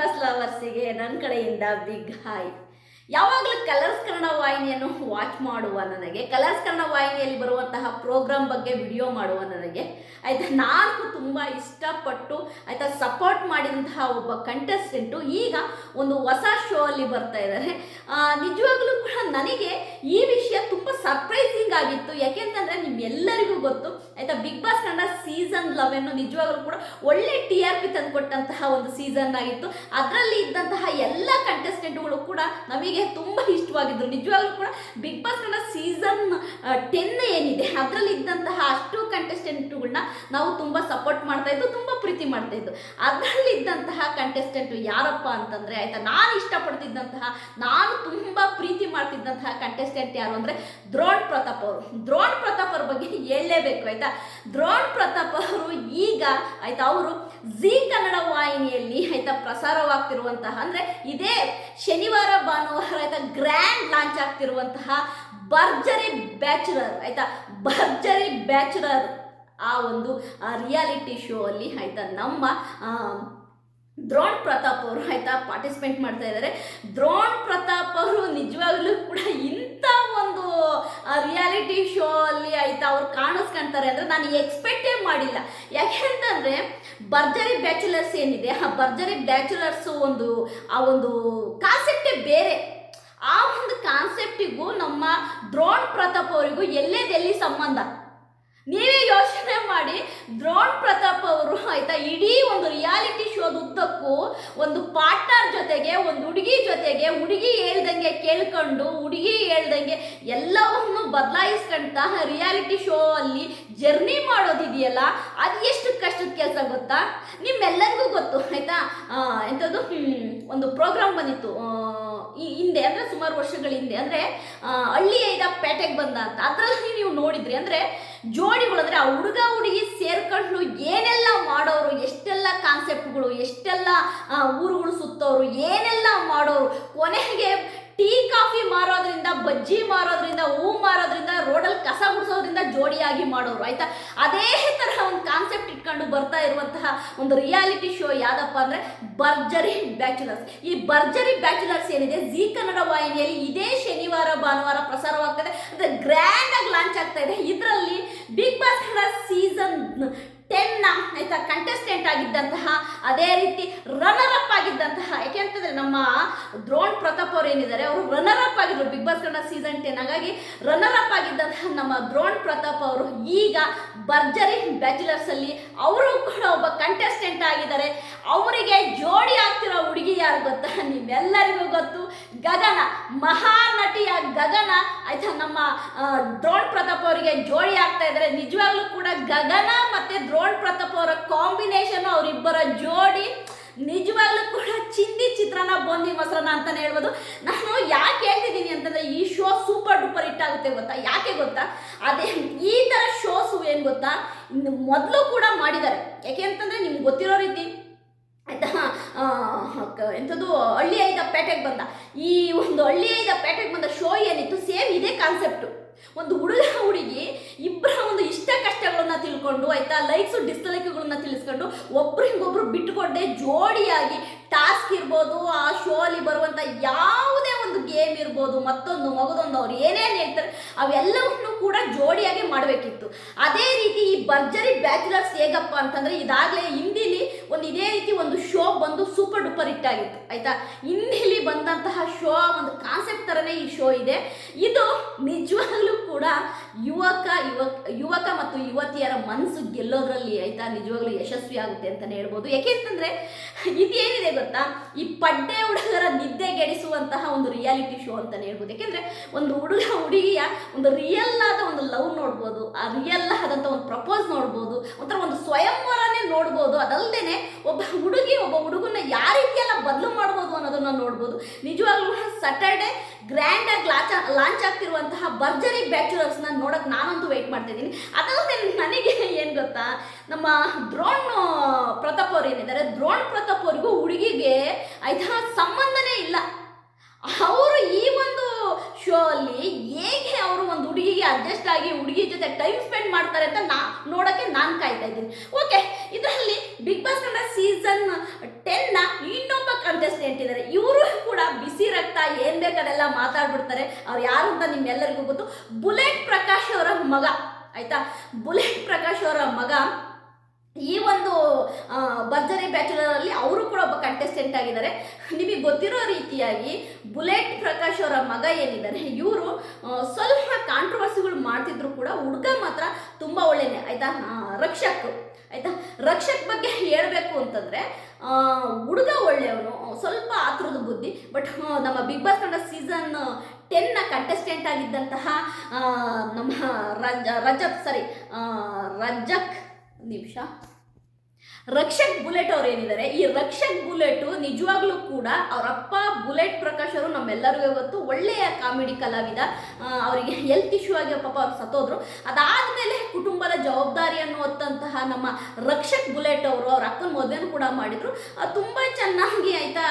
Boss ಲವರ್ಸಿಗೆ ನನ್ನ ಕಡೆಯಿಂದ ಬಿಗ್ ಹಾಯ್. ಯಾವಾಗಲೂ ಕಲರ್ಸ್ ಕನ್ನಡ ವಾಹಿನಿಯನ್ನು ವಾಚ್ ಮಾಡುವ ನನಗೆ, ಕಲರ್ಸ್ ಕನ್ನಡ ವಾಹಿನಿಯಲ್ಲಿ ಬರುವಂತಹ ಪ್ರೋಗ್ರಾಮ್ ಬಗ್ಗೆ ವಿಡಿಯೋ ಮಾಡುವ ನನಗೆ. ಆಯಿತಾ, ನಾನು ತುಂಬ ಇಷ್ಟಪಟ್ಟು ಆಯಿತಾ ಸಪೋರ್ಟ್ ಮಾಡಿದಂತಹ ಒಬ್ಬ ಕಂಟೆಸ್ಟೆಂಟು ಈಗ ಒಂದು ಹೊಸ ಶೋ ಅಲ್ಲಿ ಬರ್ತಾ ಇದ್ದಾರೆ. ನಿಜವಾಗ್ಲೂ ಕೂಡ ನನಗೆ ಈ ವಿಷಯ ತುಂಬ ಸರ್ಪ್ರೈಸಿಂಗ್ ಆಗಿತ್ತು. ಯಾಕೆಂತಂದರೆ ನಿಮ್ಮೆಲ್ಲರಿಗೂ ಗೊತ್ತು, ಆಯಿತಾ ಬಿಗ್ ಬಾಸ್ ಕನ್ನಡ ಸೀಸನ್ ಲೆವೆನ್ನು ನಿಜವಾಗ್ಲೂ ಕೂಡ ಒಳ್ಳೆ ಟಿ ಆರ್ ಪಿ ತಂದುಕೊಟ್ಟಂತಹ ಒಂದು ಸೀಸನ್ ಆಗಿತ್ತು. ಅದರಲ್ಲಿ ಇದ್ದಂತಹ ಎಲ್ಲ ಕಂಟೆಸ್ಟೆಂಟ್ಗಳು ಕೂಡ ನಮಗೆ ತುಂಬ ಇಷ್ಟವಾಗಿದ್ರು. ನಿಜವಾಗ್ಲೂ ಕೂಡ ಬಿಗ್ ಬಾಸ್ ನನ್ನ ಸೀಸನ್ ಟೆನ್ ಏನಿದೆ. ಅದರಲ್ಲಿ ಇದ್ದಂತಹ ಅಷ್ಟು ಕಂಟೆಸ್ಟೆಂಟ್ಗಳನ್ನ ನಾವು ತುಂಬ ಸಪೋರ್ಟ್ ಮಾಡ್ತಾ ಇದ್ದು, ತುಂಬ ಪ್ರೀತಿ ಮಾಡ್ತಾ ಇದ್ದು. ಅದರಲ್ಲಿ ಇದ್ದಂತಹ ಕಂಟೆಸ್ಟೆಂಟ್ ಯಾರಪ್ಪ ಅಂತಂದರೆ, ಆಯ್ತಾ, ನಾನು ಇಷ್ಟಪಡ್ತಿದ್ದಂತಹ, ನಾನು ತುಂಬ ಪ್ರೀತಿ ಮಾಡ್ತಿದ್ದಂತಹ ಕಂಟೆಸ್ಟೆಂಟ್ ಯಾರು ಅಂದರೆ ದ್ರೋಣ್ ಪ್ರತಾಪ್ ಅವರು. ದ್ರೋಣ್ ಪ್ರತಾಪ್ ಅವ್ರ ಬಗ್ಗೆ ಹೇಳಲೇಬೇಕು, ಆಯ್ತಾ? ದ್ರೋಣ್ ಪ್ರತಾಪ್ ಅವರು ಈಗ, ಆಯ್ತಾ, ಅವರು ಜಿ ಕನ್ನಡ ವಾಹಿನಿಯಲ್ಲಿ, ಆಯ್ತಾ, ಪ್ರಸಾರವಾಗ್ತಿರುವಂತಹ ಅಂದರೆ ಇದೇ ಶನಿವಾರ ಭಾನುವಾರ ಆಯಿತಾ? ಗ್ರ್ಯಾಂಡ್ ಲಾಂಚ್ ಆಗ್ತಿರುವಂತಹ ಭರ್ಜರಿ ಬ್ಯಾಚುಲರ್, ಆಯ್ತಾ? ಭರ್ಜರಿ ಬ್ಯಾಚುಲರ್ ಆ ಒಂದು ರಿಯಾಲಿಟಿ ಶೋ ಅಲ್ಲಿ, ಆಯ್ತಾ? ನಮ್ಮ ದ್ರೋಣ್ ಪ್ರತಾಪ್ ಅವರು, ಆಯ್ತಾ ಪಾರ್ಟಿಸಿಪೇಟ್ ಮಾಡ್ತಾ ಇದ್ದಾರೆ ದ್ರೋಣ್ ಪ್ರತಾಪ್ ಅವರು ನಿಜವಾಗ್ಲೂ ಕೂಡ ಇಂಥ ಒಂದು ರಿಯಾಲಿಟಿ ಶೋ ಅಲ್ಲಿ, ಆಯ್ತಾ, ಅವ್ರು ಕಾಣಿಸ್ಕೊಂತಾರೆ ಅಂದರೆ ನಾನು ಎಕ್ಸ್ಪೆಕ್ಟೇ ಮಾಡಿಲ್ಲ. ಯಾಕೆ ಅಂತಂದ್ರೆ ಭರ್ಜರಿ ಬ್ಯಾಚುಲರ್ಸ್ ಏನಿದೆ? ಆ ಭರ್ಜರಿ ಬ್ಯಾಚುಲರ್ಸ್ ಒಂದು, ಆ ಒಂದು ಕಾನ್ಸೆಪ್ಟೇ ಬೇರೆ. ಆ ಒಂದು ಕಾನ್ಸೆಪ್ಟಿಗೂ ನಮ್ಮ ದ್ರೋಣ್ ಪ್ರತಾಪ್ ಅವರಿಗೂ ಎಲ್ಲೇದೆಲ್ಲಿ ಸಂಬಂಧ? ನೀವೇ ಯೋಚನೆ ಮಾಡಿ. ದ್ರೋಣ್ ಪ್ರತಾಪ್ ಅವರು ಆಯ್ತಾ, ಇಡೀ ಒಂದು ರಿಯಾಲಿಟಿ ಶೋದ ಉದ್ದಕ್ಕೂ ಒಂದು ಪಾರ್ಟ್ನರ್ ಜೊತೆಗೆ, ಒಂದು ಹುಡುಗಿ ಜೊತೆಗೆ, ಹುಡುಗಿ ಹೇಳ್ದಂಗೆ ಕೇಳ್ಕೊಂಡು, ಹುಡುಗಿ ಹೇಳ್ದಂಗೆ ಎಲ್ಲವನ್ನು ಬದಲಾಯಿಸ್ಕೊಂತ ರಿಯಾಲಿಟಿ ಶೋ ಅಲ್ಲಿ ಜರ್ನಿ ಮಾಡೋದಿದೆಯಲ್ಲ ಅದು ಎಷ್ಟು ಕಷ್ಟದ ಕೆಲಸ ಗೊತ್ತಾ? ನಿಮ್ಮೆಲ್ಲರಿಗೂ ಗೊತ್ತು, ಆಯ್ತಾ? ಎಂಥದ್ದು ಒಂದು ಪ್ರೋಗ್ರಾಮ್ ಬಂದಿತ್ತು ಹಿಂದೆ, ಅಂದರೆ ಸುಮಾರು ವರ್ಷಗಳ ಹಿಂದೆ ಅಂದರೆ ಹಳ್ಳಿಯಿಂದ ಪೇಟೆಗೆ ಬಂದ ಅಂತ. ಅದರಲ್ಲಿ ನೀವು ನೋಡಿದ್ರಿ, ಅಂದರೆ ಜೋಡಿಗಳು ಅಂದರೆ ಆ ಹುಡುಗ ಹುಡುಗಿ ಸೇರ್ಕೊಂಡು ಏನೆಲ್ಲ ಮಾಡೋರು, ಎಷ್ಟೆಲ್ಲ ಕಾನ್ಸೆಪ್ಟ್ಗಳು ಎಷ್ಟೆಲ್ಲ ಊರುಗಳು ಸುತ್ತೋರು, ಏನೆಲ್ಲ ಮಾಡೋರು, ಕೊನೆಗೆ ಟೀ, ಕಾಫಿ ಮಾರೋದ್ರಿಂದ, ಬಜ್ಜಿ ಮಾರೋದ್ರಿಂದ, ಹೂ ಜೋಡಿಯಾಗಿ ಮಾಡೋರು, ಆಯ್ತಾ? ಅದೇ ತರಹ ಒಂದು ಕಾನ್ಸೆಪ್ಟ್ ಇಟ್ಕೊಂಡು ಬರ್ತಾ ಇರುವಂತಹ ಒಂದು ರಿಯಾಲಿಟಿ ಶೋ ಯಾವ್ದಪ್ಪ ಅಂದ್ರೆ ಭರ್ಜರಿ ಬ್ಯಾಚುಲರ್ಸ್ ಈ ಭರ್ಜರಿ ಬ್ಯಾಚುಲರ್ಸ್ ಏನಿದೆ? ಜಿ ಕನ್ನಡ ವಾಹಿನಿಯಲ್ಲಿ ಇದೇ ಶನಿವಾರ, ಭಾನುವಾರ ಪ್ರಸಾರವಾಗ್ತದೆ. ಅಂದ್ರೆ ಗ್ರ್ಯಾಂಡ್ ಆಗಿ ಲಾಂಚ್ ಆಗ್ತಾ ಇದೆ. ಇದರಲ್ಲಿ ಬಿಗ್ ಬಾಸ್ ಸೀಸನ್ ಟೆನ್ನ ಆಯ್ತಾ ಕಂಟೆಸ್ಟೆಂಟ್ ಆಗಿದ್ದಂತಹ, ಅದೇ ರೀತಿ ರನ್ನರ್ ಅಪ್ ಆಗಿದ್ದಂತಹ ಯಾಕೆಂತಂದ್ರೆ ನಮ್ಮ ದ್ರೋಣ್ ಪ್ರತಾಪ್ ಅವ್ರು ಏನಿದ್ದಾರೆ, ಅವರು ರನ್ನರ್ ಅಪ್ ಆಗಿದ್ರು big boss Kannada season ten ಹಾಗಾಗಿ ರನ್ನರ್ ಅಪ್ ಆಗಿದ್ದಂತಹ ನಮ್ಮ ದ್ರೋಣ್ ಪ್ರತಾಪ್ ಅವರು ಈಗ ಭರ್ಜರಿ ಬ್ಯಾಚುಲರ್ಸ್ ಅಲ್ಲಿ ಅವರು ಕೂಡ ಒಬ್ಬ ಕಂಟೆಸ್ಟೆಂಟ್ ಆಗಿದ್ದಾರೆ. ಅವರಿಗೆ ಜೋಡಿ ಆಗ್ತಿರೋ ಹುಡುಗಿ ಯಾರು ಗೊತ್ತಾ? ನಿಮ್ಮೆಲ್ಲರಿಗೂ ಗೊತ್ತು. ಗಗನ ಮಹಾನಟಿಯ ಗಗನ, ಆಯ್ತಾ ನಮ್ಮ ದ್ರೋಣ್ ಪ್ರತಾಪ್ ಅವರಿಗೆ ಜೋಡಿ ಆಗ್ತಾ ಇದ್ದಾರೆ. ನಿಜವಾಗ್ಲೂ ಕೂಡ ಗಗನ ಮತ್ತೆ ದ್ರೋಣ್ ಪ್ರತಾಪ್ ಅವರ ಕಾಂಬಿನೇಷನ್ ಅವರಿಬ್ಬರ ಜೋಡಿ ನಿಜವಾಗ್ಲೂ ಕೂಡ ಚಿಂದಿ ಚಿತ್ರನ ಬೊಂದಿ ಮೊಸರನ್ನ ಅಂತಾನೆ ಹೇಳ್ಬೋದು. ನಾನು ಯಾಕೆ ಹೇಳ್ತಿದ್ದೀನಿ ಅಂತಂದ್ರೆ, ಈ ಶೋ ಸೂಪರ್ ಡೂಪರ್ ಹಿಟ್ ಆಗುತ್ತೆ ಗೊತ್ತಾ? ಯಾಕೆ ಗೊತ್ತಾ? ಅದೇ ಈ ಥರ ಶೋಸ್ ಏನು ಗೊತ್ತಾ? ಮೊದಲು ಕೂಡ ಮಾಡಿದ್ದಾರೆ. ಯಾಕೆ ಅಂತಂದ್ರೆ, ನಿಮ್ಗೆ ಗೊತ್ತಿರೋ ರೀತಿ ಆಯ್ತಾ? ಎಂಥದ್ದು ಹಳ್ಳಿ ಐದ ಪೇಟೆಗೆ ಬಂದ. ಈ ಒಂದು ಹಳ್ಳಿ ಐದ ಪೇಟೆಗೆ ಬಂದ ಶೋ ಏನಿತ್ತು ಸೇಮ್ ಇದೇ ಕಾನ್ಸೆಪ್ಟು ಒಂದು ಹುಡುಗ ಹುಡುಗಿ ಇಬ್ಬರ ಒಂದು ಇಷ್ಟ ಕಷ್ಟಗಳನ್ನ ತಿಳ್ಕೊಂಡು, ಆಯ್ತಾ ಲೈಕ್ಸು ಡಿಸ್ಲೈಕ್ಗಳನ್ನ ತಿಳಿಸ್ಕೊಂಡು ಒಬ್ರಿಗೊಬ್ರು ಬಿಟ್ಟುಕೊಂಡೆ ಜೋಡಿಯಾಗಿ ಟಾಸ್ಕ್ ಇರ್ಬೋದು, ಆ ಶೋ ಅಲ್ಲಿ ಬರುವಂಥ ಯಾವುದೇ ಒಂದು ಗೇಮ್ ಇರ್ಬೋದು, ಮತ್ತೊಂದು ಮಗದೊಂದು ಅವ್ರು ಏನೇನು ಹೇಳ್ತಾರೆ, ಅವೆಲ್ಲವನ್ನು ಕೂಡ ಜೋಡಿಯಾಗಿ ಮಾಡಬೇಕಿತ್ತು. ಅದೇ ರೀತಿ ಈ ಭರ್ಜರಿ ಬ್ಯಾಚುಲರ್ಸ್ ಹೇಗಪ್ಪ ಅಂತಂದ್ರೆ, ಇದಾಗಲೇ ಹಿಂದಿಲಿ ಒಂದು ಇದೇ ರೀತಿ ಒಂದು ಶೋ ಬಂದು ಸೂಪರ್ ಡೂಪರ್ ಹಿಟ್ ಆಗಿತ್ತು, ಆಯ್ತಾ? ಹಿಂದಿಲಿ ಬಂದಂತಹ ಶೋ ಒಂದು ಕಾನ್ಸೆಪ್ಟ್ ಥರನೇ ಈ ಶೋ ಇದೆ. ಇದು ನಿಜವಾಗ್ಲೂ ಕೂಡ ಯುವಕ ಯುವಕ ಯುವಕ ಮತ್ತು ಯುವತಿಯರ ಮನಸ್ಸು ಗೆಲ್ಲೋದ್ರಲ್ಲಿ ಆಯ್ತಾ ನಿಜವಾಗ್ಲೂ ಯಶಸ್ವಿ ಆಗುತ್ತೆ ಅಂತಲೇ ಹೇಳ್ಬೋದು. ಇದು ಇದೇನಿದೆ ಗೊತ್ತಾ? ಈ ಪಡ್ಡೆ ಹುಡುಗರ ನಿದ್ದೆ ಗೆಡಿಸುವಂತಹ ಒಂದು ರಿಯಾಲಿಟಿ ಶೋ ಅಂತಲೇ ಹೇಳ್ಬೋದು. ಯಾಕೆಂದ್ರೆ, ಒಂದು ಹುಡುಗ, ಹುಡುಗಿಯ ಒಂದು ರಿಯಲ್ ಆದ ಒಂದು ಲವ್ ನೋಡ್ಬೋದು, ಆ ರಿಯಲ್ ಆದಂಥ ಒಂದು ಪ್ರಪೋಸ್ ನೋಡ್ಬೋದು, ಒಂಥರ ಒಂದು ಸ್ವಯಂವರನೇ ನೋಡ್ಬೋದು. ಅದಲ್ಲದೆ ಒಬ್ಬ ಹುಡುಗಿ, ಒಬ್ಬ ಹುಡುಗನ ಯಾವ ರೀತಿಯೆಲ್ಲ ಬದಲು ಮಾಡ್ಬೋದು ಅನ್ನೋದನ್ನ ನೋಡ್ಬೋದು. ನಿಜವಾಗ್ಲೂ ಸಟರ್ಡೆ ಗ್ರ್ಯಾಂಡಾಗಿ ಲಾಂಚ್ ಲಾಂಚ್ ಆಗ್ತಿರುವಂತಹ ಭರ್ಜರಿ ಬ್ಯಾಚುಲರ್ಸ್ನ ನೋಡೋಕೆ ನಾನಂತೂ ವೆಯ್ಟ್ ಮಾಡ್ತಾ ಇದ್ದೀನಿ. ಅದಲ್ಲದೆ ನನಗೆ ಏನು ಗೊತ್ತಾ? ನಮ್ಮ ದ್ರೋಣ್ ಪ್ರತಾಪ್ ಅವ್ರು ಏನಿದ್ದಾರೆ? ದ್ರೋಣ್ ಪ್ರತಾಪ್ ಅವ್ರಿಗೂ ಹುಡುಗಿಗೆ ಆಯ್ತಾ ಸಂಬಂಧನೇ ಇಲ್ಲ. ಅವರು ಈ ಒಂದು ಶೋ ಅಲ್ಲಿ ಹೇಗೆ ಅವರು ಒಂದು ಹುಡುಗಿಗೆ ಅಡ್ಜಸ್ಟ್ ಆಗಿ ಹುಡುಗಿ ಜೊತೆ ಟೈಮ್ ಸ್ಪೆಂಡ್ ಮಾಡ್ತಾರೆ ಅಂತ ನಾ ನೋಡೋಕ್ಕೆ ನಾನು ಕಾಯ್ತಾ ಇದ್ದೀನಿ. ಓಕೆ ಇದರಲ್ಲಿ ಬಿಗ್ ಬಾಸ್ ಕನ್ನಡ ಸೀಸನ್ ಟೆನ್ನ ಇನ್ನೊಬ್ಬ ಕಂಟೆಸ್ಟೆಂಟ್ ಇದ್ದಾರೆ ಇವರು ಕೂಡ ಬಿಸಿ ರಕ್ತ, ಏನ್ ಬೇಕಾದೆಲ್ಲ ಮಾತಾಡ್ಬಿಡ್ತಾರೆ. ಅವ್ರು ಯಾರು ಅಂತ ನಿಮ್ಮೆಲ್ಲರಿಗೂ ಗೊತ್ತು. ಬುಲೆಟ್ ಪ್ರಕಾಶ್ ಅವರ ಮಗ, ಆಯ್ತಾ? ಬುಲೆಟ್ ಪ್ರಕಾಶ್ ಅವರ ಮಗ ಈ ಒಂದು ಭರ್ಜರಿ ಬ್ಯಾಚುಲರ್ ಅಲ್ಲಿ ಅವರು ಕೂಡ ಒಬ್ಬ ಕಂಟೆಸ್ಟೆಂಟ್ ಆಗಿದ್ದಾರೆ. ನಿಮಗೆ ಗೊತ್ತಿರೋ ರೀತಿಯಾಗಿ ಬುಲೆಟ್ ಪ್ರಕಾಶ್ ಅವರ ಮಗ ಏನಿದ್ದಾರೆ? ಇವರು ಸ್ವಲ್ಪ ಕಾಂಟ್ರವರ್ಸಿಗಳು ಮಾಡ್ತಿದ್ರು ಕೂಡ ಹುಡುಗ ಮಾತ್ರ ತುಂಬ ಒಳ್ಳೆಯೇ ಆಯ್ತಾ? ರಕ್ಷಕರು. ರಕ್ಷಕ್ ಆಯ್ತಾ? ರಕ್ಷಕ್ ಬಗ್ಗೆ ಹೇಳಬೇಕು ಅಂತಂದ್ರೆ ಹುಡುಗ ಒಳ್ಳೆಯವನು ಸ್ವಲ್ಪ ಆತುರದ ಬುದ್ಧಿ, ಬಟ್ ನಮ್ಮ ಬಿಗ್ ಬಾಸ್ ಕನ್ನಡ ಸೀಸನ್ ಟೆನ್ನ ಕಂಟೆಸ್ಟೆಂಟ್ ಆಗಿದ್ದಂತಹ ನಮ್ಮ ರಜ ರಜತ್ ಸಾರಿ ರಜಕ್, ನಿಮಿಷ. ರಕ್ಷಕ್ ಬುಲೆಟ್ ಅವ್ರು ಏನಿದ್ದಾರೆ ಈ ರಕ್ಷಕ್ ಬುಲೆಟ್ ನಿಜವಾಗ್ಲೂ ಕೂಡ ಅವರ ಅಪ್ಪ ಬುಲೆಟ್ ಪ್ರಕಾಶ್ ಅವರು ನಮ್ಮೆಲ್ಲರಿಗೂ ಇವತ್ತು ಒಳ್ಳೆಯ ಕಾಮಿಡಿ ಕಲಾವಿದ. ಅವರಿಗೆ ಹೆಲ್ತ್ ಇಶ್ಯೂ ಆಗಿ ಪಾಪ ಅವ್ರು ಸತ್ತೋದ್ರು. ಅದಾದ್ಮೇಲೆ ಕುಟುಂಬದ ಜವಾಬ್ದಾರಿ ಅನ್ನುವಂತಹ ನಮ್ಮ ರಕ್ಷಕ್ ಬುಲೆಟ್ ಅವರು ಅವ್ರ ಅಕ್ಕನ ಮದುವೆನೂ ಕೂಡ ಮಾಡಿದ್ರು. ತುಂಬಾ ಚೆನ್ನಾಗಿ ಆಯ್ತಾ,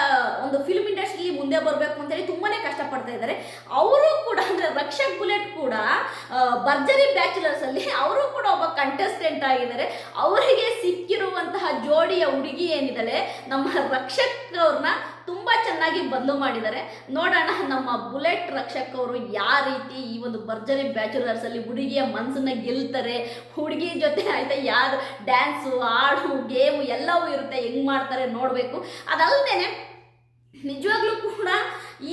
ಒಂದು ಫಿಲ್ಮ್ ಇಂಡಸ್ಟ್ರಿಲಿ ಮುಂದೆ ಬರಬೇಕು ಅಂತೇಳಿ ತುಂಬಾನೇ ಕಷ್ಟಪಡ್ತಾ ಇದ್ದಾರೆ. ಅವರು ಕೂಡ ರಕ್ಷಕ್ ಬುಲೆಟ್ ಕೂಡ ಭರ್ಜರಿ ಬ್ಯಾಚುಲರ್ಸ್ ಅಲ್ಲಿ ಅವರು ಕೂಡ ಒಬ್ಬ ಕಂಟೆಸ್ಟೆಂಟ್ ಆಗಿದ್ದಾರೆ. ಅವರಿಗೆ ಸಿಕ್ಕಿರುವಂತಹ ಜೋಡಿಯ ಹುಡುಗಿ ಏನಿದ್ದಾಳೆ ನಮ್ಮ ರಕ್ಷಕ್ ಅವ್ರನ್ನ ತುಂಬಾ ಚೆನ್ನಾಗಿ ಬದಲು ಮಾಡಿದ್ದಾರೆ. ನೋಡೋಣ, ನಮ್ಮ ಬುಲೆಟ್ ರಕ್ಷಕ್ ಅವರು ಯಾವ ರೀತಿ ಈ ಒಂದು ಭರ್ಜರಿ ಬ್ಯಾಚುಲರ್ಸ್ ಅಲ್ಲಿ ಹುಡುಗಿಯ ಮನಸ್ಸನ್ನ ಗೆಲ್ತಾರೆ, ಹುಡುಗಿ ಜೊತೆ ಆಯ್ತಾ ಯಾರು ಡ್ಯಾನ್ಸು ಹಾಡು ಗೇಮು ಎಲ್ಲವೂ ಇರುತ್ತೆ, ಹೆಂಗ್ ಮಾಡ್ತಾರೆ ನೋಡಬೇಕು. ಅದಲ್ಲದೆ ನಿಜವಾಗ್ಲೂ ಕೂಡ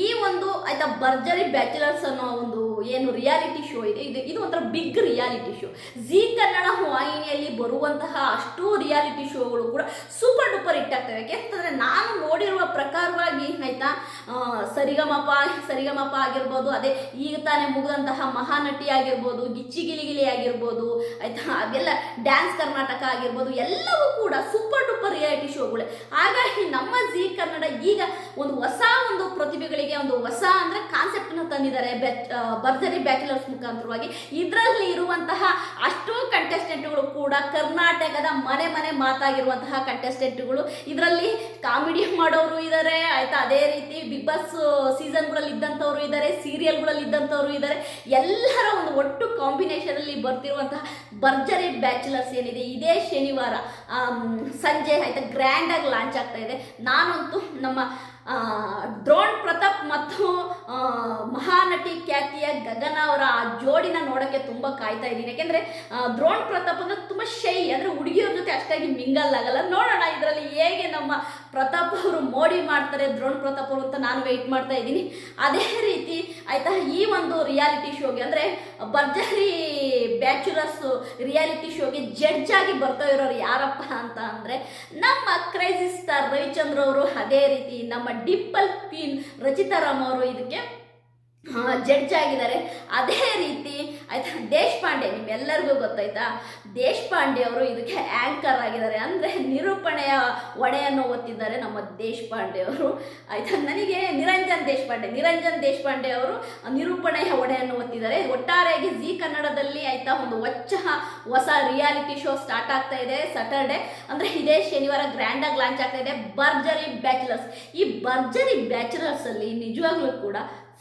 ಈ ಒಂದು ಆಯ್ತಾ ಭರ್ಜರಿ ಬ್ಯಾಚುಲರ್ಸ್ ಅನ್ನೋ ಒಂದು ಏನು ರಿಯಾಲಿಟಿ ಶೋ ಇದೆ. ಇದು ಇದು ಒಂಥರ big reality show Zee Kannada ವಾಹಿನಿಯಲ್ಲಿ ಬರುವಂತಹ ಅಷ್ಟು ರಿಯಾಲಿಟಿ ಶೋಗಳು ಕೂಡ ಸೂಪರ್ ಡೂಪರ್ ಹಿಟ್ ಆಗ್ತವೆ. ಯಾಕೆಂತಂದ್ರೆ ನಾನು ನೋಡಿರುವ ಪ್ರಕಾರವಾಗಿ ಆಯ್ತಾ ಸರಿಗಮಪ ಸರಿಗಮಪ ಆಗಿರ್ಬೋದು, ಅದೇ ಈಗ ತಾನೇ ಮುಗಿದಂತಹ ಮಹಾನಟಿ ಆಗಿರ್ಬೋದು, ಗಿಚ್ಚಿ ಗಿಲಿಗಿಲಿ ಆಗಿರ್ಬೋದು, ಆಯ್ತಾ ಅದೆಲ್ಲ ಡ್ಯಾನ್ಸ್ ಕರ್ನಾಟಕ ಆಗಿರ್ಬೋದು, ಎಲ್ಲವೂ ಕೂಡ ಸೂಪರ್ ಡೂಪರ್ ರಿಯಾಲಿಟಿ ಶೋಗಳೇ ಹಾಗಾಗಿ ನಮ್ಮ ಜಿ ಕನ್ನಡ ಈಗ ಒಂದು ಹೊಸ ಒಂದು ಪ್ರತಿಭೆಗಳಿಗೆ ಒಂದು ಹೊಸ ಅಂದ್ರೆ ಕಾನ್ಸೆಪ್ಟ್ನ ತಂದಿದ್ದಾರೆ. ಭರ್ಜರಿ ಬ್ಯಾಚುಲರ್ಸ್ ಮುಖಾಂತರವಾಗಿ. ಇದರಲ್ಲಿ ಇರುವಂತಹ ಅಷ್ಟು ಕಂಟೆಸ್ಟೆಂಟ್ಗಳು ಕೂಡ ಕರ್ನಾಟಕದ ಮನೆ ಮನೆ ಮಾತಾಗಿರುವಂತಹ ಕಂಟೆಸ್ಟೆಂಟ್ಗಳು ಇದರಲ್ಲಿ ಕಾಮಿಡಿ ಮಾಡೋರು ಇದ್ದಾರೆ ಆಯ್ತಾ? ಅದೇ ರೀತಿ ಬಿಗ್ ಬಾಸ್ ಸೀಸನ್ಗಳಲ್ಲಿ ಇದ್ದಂಥವ್ರು ಇದ್ದಾರೆ ಸೀರಿಯಲ್ಗಳಲ್ಲಿ ಇದ್ದಂಥವ್ರು ಇದ್ದಾರೆ ಎಲ್ಲರ ಒಂದು ಒಟ್ಟು ಕಾಂಬಿನೇಷನ್ ಅಲ್ಲಿ ಬರ್ತಿರುವಂತಹ ಭರ್ಜರಿ ಬ್ಯಾಚುಲರ್ಸ್ ಏನಿದೆ. ಇದೇ ಶನಿವಾರ ಸಂಜೆ, ಆಯ್ತಾ? ಗ್ರ್ಯಾಂಡ್ ಆಗಿ ಲಾಂಚ್ ಆಗ್ತಾ ಇದೆ. ನಾನಂತೂ ನಮ್ಮ ಡ್ರೋನ್ ಪ್ರತಾಪ್ ಮತ್ತು ಮಹಾನಟಿ ಖ್ಯಾತಿಯ ಗಗನ ಅವರ ಆ ಜೋಡಿನ ನೋಡೋಕ್ಕೆ ತುಂಬ ಕಾಯ್ತಾ ಇದ್ದೀನಿ. ಯಾಕೆಂದರೆ ದ್ರೋಣ್ ಪ್ರತಾಪ್ ಅಂದರೆ ತುಂಬ ಶೈ, ಅಂದರೆ ಹುಡುಗಿಯವ್ರ ಜೊತೆ ಅಷ್ಟಾಗಿ ಮಿಂಗಲ್ ಆಗಲ್ಲ. ನೋಡೋಣ ಇದರಲ್ಲಿ ಹೇಗೆ ನಮ್ಮ ಪ್ರತಾಪ್ ಅವರು ಮೋಡಿ ಮಾಡ್ತಾರೆ, ದ್ರೋಣ್ ಪ್ರತಾಪ್ ಅವರು ಅಂತ ನಾನು ವೆಯ್ಟ್ ಮಾಡ್ತಾ ಇದ್ದೀನಿ. ಅದೇ ರೀತಿ ಆಯ್ತಾ, ಈ ಒಂದು ರಿಯಾಲಿಟಿ ಶೋಗೆ ಅಂದ್ರೆ ಭರ್ಜರಿ ಬ್ಯಾಚುಲರ್ಸ್ ರಿಯಾಲಿಟಿ ಶೋಗೆ ಜಡ್ಜ್ ಆಗಿ ಬರ್ತಾ ಇರೋರು ಯಾರಪ್ಪ ಅಂತ ಅಂದ್ರೆ ನಮ್ಮ ಕ್ರೇಜಿ ಸ್ಟಾರ್ ರವಿಚಂದ್ರ ಅವರು. ಅದೇ ರೀತಿ ನಮ್ಮ ಡಿಪ್ಪಲ್ ಕ್ವೀನ್ ರಚಿತಾ ರಾಮ್ ಅವರು. ಇದಕ್ಕೆ ಜಡ್ಜ್ ಆಗಿದ್ದಾರೆ. ಅದೇ ರೀತಿ ಆಯ್ತಾ, ದೇಶಪಾಂಡೆ, ನಿಮ್ಮೆಲ್ಲರಿಗೂ ಗೊತ್ತಾಯ್ತಾ? ದೇಶಪಾಂಡೆ ಅವರು ಇದಕ್ಕೆ ಆ್ಯಂಕರ್ ಆಗಿದ್ದಾರೆ. ಅಂದರೆ ನಿರೂಪಣೆಯ ಒಡೆಯನ್ನು ಒತ್ತಿದ್ದಾರೆ ನಮ್ಮ ದೇಶಪಾಂಡೆ ಅವರು. ಆಯ್ತಾ, ನನಗೆ ನಿರಂಜನ್ ದೇಶಪಾಂಡೆ ನಿರಂಜನ್ ದೇಶಪಾಂಡೆ ಅವರು ನಿರೂಪಣೆಯ ಒಡೆಯನ್ನು ಒತ್ತಿದ್ದಾರೆ ಒಟ್ಟಾರೆಯಾಗಿ ಜಿ ಕನ್ನಡದಲ್ಲಿ ಆಯ್ತಾ ಒಂದು ಹೊಚ್ಚ ಹೊಸ ರಿಯಾಲಿಟಿ ಶೋ ಸ್ಟಾರ್ಟ್ ಆಗ್ತಾ ಇದೆ ಸ್ಯಾಟರ್ಡೆ ಅಂದರೆ ಇದೇ ಶನಿವಾರ ಗ್ರ್ಯಾಂಡಾಗಿ ಲಾಂಚ್ ಆಗ್ತಾ ಇದೆ. ಭರ್ಜರಿ ಬ್ಯಾಚುಲರ್ಸ್. ಈ ಭರ್ಜರಿ ಬ್ಯಾಚುಲರ್ಸಲ್ಲಿ ನಿಜವಾಗ್ಲೂ ಕೂಡ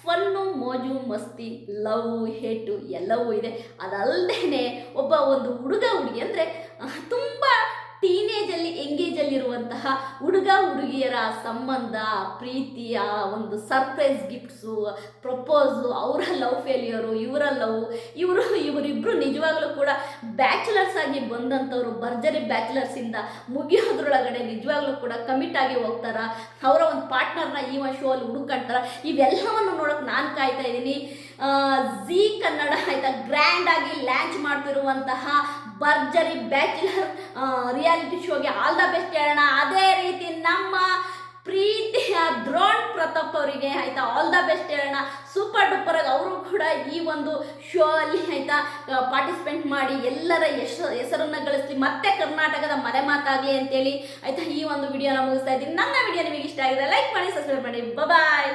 ಫನ್ನು ಮೋಜು ಮಸ್ತಿ ಲವ್ ಹೇಟು ಎಲ್ಲವೂ ಇದೆ. ಅದಲ್ಲದೆ ಒಬ್ಬ ಒಂದು ಹುಡುಗ ಹುಡುಗಿ ಅಂದರೆ ತುಂಬ ಟೀನೇಜಲ್ಲಿ ಎಂಗೇಜಲ್ಲಿರುವಂತಹ ಹುಡುಗ ಹುಡುಗಿಯರ ಸಂಬಂಧ, ಪ್ರೀತಿಯ ಒಂದು ಸರ್ಪ್ರೈಸ್ ಗಿಫ್ಟ್ಸು ಪ್ರಪೋಸು ಅವರ ಲವ್ ಫೇಲಿಯರು ಇವರ ಲವ್ ಇವರು ಇವರಿಬ್ಬರು ನಿಜವಾಗ್ಲೂ ಕೂಡ ಬ್ಯಾಚುಲರ್ಸ್ ಆಗಿ ಬಂದಂಥವ್ರು, ಭರ್ಜರಿ ಬ್ಯಾಚುಲರ್ಸಿಂದ ಮುಗಿಯೋದ್ರೊಳಗಡೆ ನಿಜವಾಗ್ಲೂ ಕೂಡ ಕಮಿಟ್ ಆಗಿ ಹೋಗ್ತಾರ. ಅವರ ಒಂದು ಪಾರ್ಟ್ನರ್ನ ಈ ಒಂದು ಶೋ ಅಲ್ಲಿ ಹುಡುಕಾಡ್ತಾರ ಇವೆಲ್ಲವನ್ನು ನೋಡೋಕೆ ನಾನು ಕಾಯ್ತಾ ಇದ್ದೀನಿ. ಜಿ ಕನ್ನಡ ಆಯ್ತಾ? ಗ್ರ್ಯಾಂಡ್ ಆಗಿ ಲ್ಯಾಂಚ್ ಮಾಡ್ತಿರುವಂತಹ ಭರ್ಜರಿ ಬ್ಯಾಚುಲರ್ ರಿಯಾಲಿಟಿ ಶೋಗೆ ಆಲ್ ದ ಬೆಸ್ಟ್ ಹೇಳೋಣ. ಅದೇ ರೀತಿ ನಮ್ಮ ಪ್ರೀತಿಯ ದ್ರೋಣ್ ಪ್ರತಾಪ್ ಅವರಿಗೆ ಆಯ್ತಾ ಆಲ್ ದ ಬೆಸ್ಟ್ ಹೇಳೋಣ. ಸೂಪರ್ ಡೂಪರ್ ಆಗಿ ಅವರು ಕೂಡ ಈ ಒಂದು ಶೋ ಅಲ್ಲಿ ಆಯ್ತಾ ಪಾರ್ಟಿಸಿಪೇಟ್ ಮಾಡಿ ಎಲ್ಲರ ಯಶ, ಹೆಸರನ್ನು ಗಳಿಸ್ಲಿ. ಮತ್ತೆ ಕರ್ನಾಟಕದ ಮನೆ ಮಾತಾಗಲಿ ಅಂತೇಳಿ ಆಯ್ತಾ ಈ ಒಂದು ವಿಡಿಯೋನ ಮುಗಿಸ್ತಾ ಇದ್ದೀನಿ. ನನ್ನ ವಿಡಿಯೋ ನಿಮಗೆ ಇಷ್ಟ ಆಗಿದೆ ಲೈಕ್ ಮಾಡಿ ಸಬ್ಸ್ಕ್ರೈಬ್ ಮಾಡಿ. ಬಾಯ್